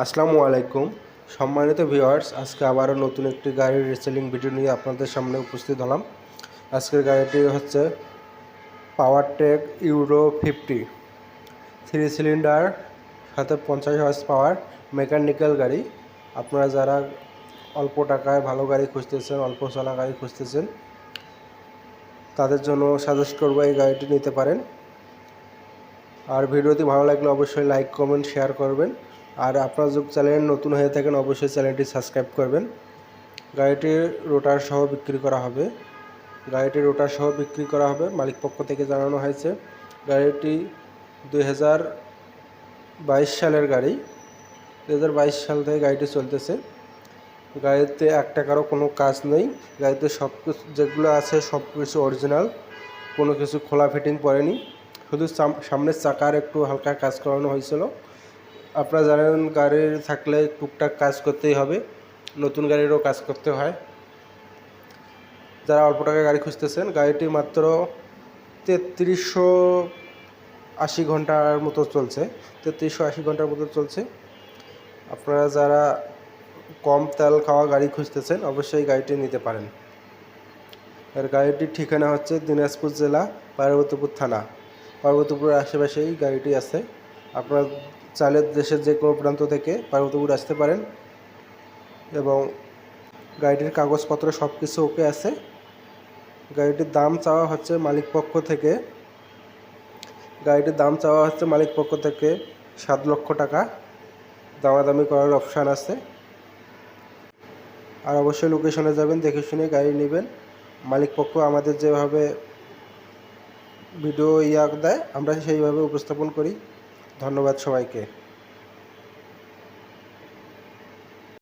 আসসালামু আলাইকুম। সম্মানিত ভিউয়ার্স, আজকে আবারও নতুন একটি গাড়ির রিসেলিং ভিডিও নিয়ে আপনাদের সামনে উপস্থিত হলাম। আজকের গাড়িটি হচ্ছে power tech Euro fifty three cylinder, সাথে পঞ্চাশ হর্স পাওয়ার মেকানিক্যাল গাড়ি। আপনারা যারা অল্প টাকায় ভালো গাড়ি খুঁজতেছেন, অল্প চলা গাড়ি খুঁজতেছেন, তাদের জন্য সাজেস্ট করব এই গাড়িটি নিতে পারেন। আর ভিডিওটি ভালো লাগলে অবশ্যই লাইক কমেন্ট শেয়ার করবেন। আর আপনার যদি চ্যানেল নতুন হয়ে থাকেন, অবশ্যই চ্যানেলটি সাবস্ক্রাইব করবেন। গাড়িটির রোটার সহ বিক্রি করা হবে। গাড়িটির রোটার সহ বিক্রি করা হবে, মালিক পক্ষ থেকে জানানো হয়েছে। গাড়িটি দুই হাজার বাইশ সালের গাড়ি। দুই হাজার বাইশ সাল থেকে গাড়িটি চলতেছে। গাড়িতে এক টাকারও কোনো কাজ নেই। গাড়িতে সব কিছু, যেগুলো আছে সব কিছু অরিজিনাল। কোনো কিছু খোলা ফিটিং পড়েনি। শুধু সাম- সামনের চাকার একটু হালকা কাজ করানো হয়েছিল। আপনারা জানেন গাড়ির থাকলে টুকটাক কাজ করতেই হবে। নতুন গাড়িরও কাজ করতে হয়। যারা অল্প টাকায় গাড়ি খুঁজতেছেন, গাড়িটি মাত্র তেত্রিশশো আশি ঘণ্টার মতো চলছে। তেত্রিশশো আশি ঘণ্টার মতো চলছে। আপনারা যারা কম তেল খাওয়া গাড়ি খুঁজতেছেন, অবশ্যই গাড়িটি নিতে পারেন। আর গাড়িটির ঠিকানা হচ্ছে দিনাজপুর জেলা, পার্বতীপুর থানা। পার্বতীপুরের আশেপাশেই গাড়িটি আছে। আপনারা চাইলে দেশের যে কোনো প্রান্ত থেকে পার্বতীপুর আসতে পারেন এবং গাড়িটির কাগজপত্র সব কিছু ওকে আছে। গাড়িটির দাম চাওয়া হচ্ছে মালিক পক্ষ থেকে। গাড়িটির দাম চাওয়া হচ্ছে মালিক পক্ষ থেকে সাত লক্ষ টাকা। দামাদামি করার অপশান আছে। আর অবশ্যই লোকেশনে যাবেন, দেখে শুনে গাড়ি নেবেন। মালিক পক্ষ আমাদের যেভাবে ভিডিও ইয়া দেয়, আমরা সেইভাবে উপস্থাপন করি। ধন্যবাদ সবাইকে।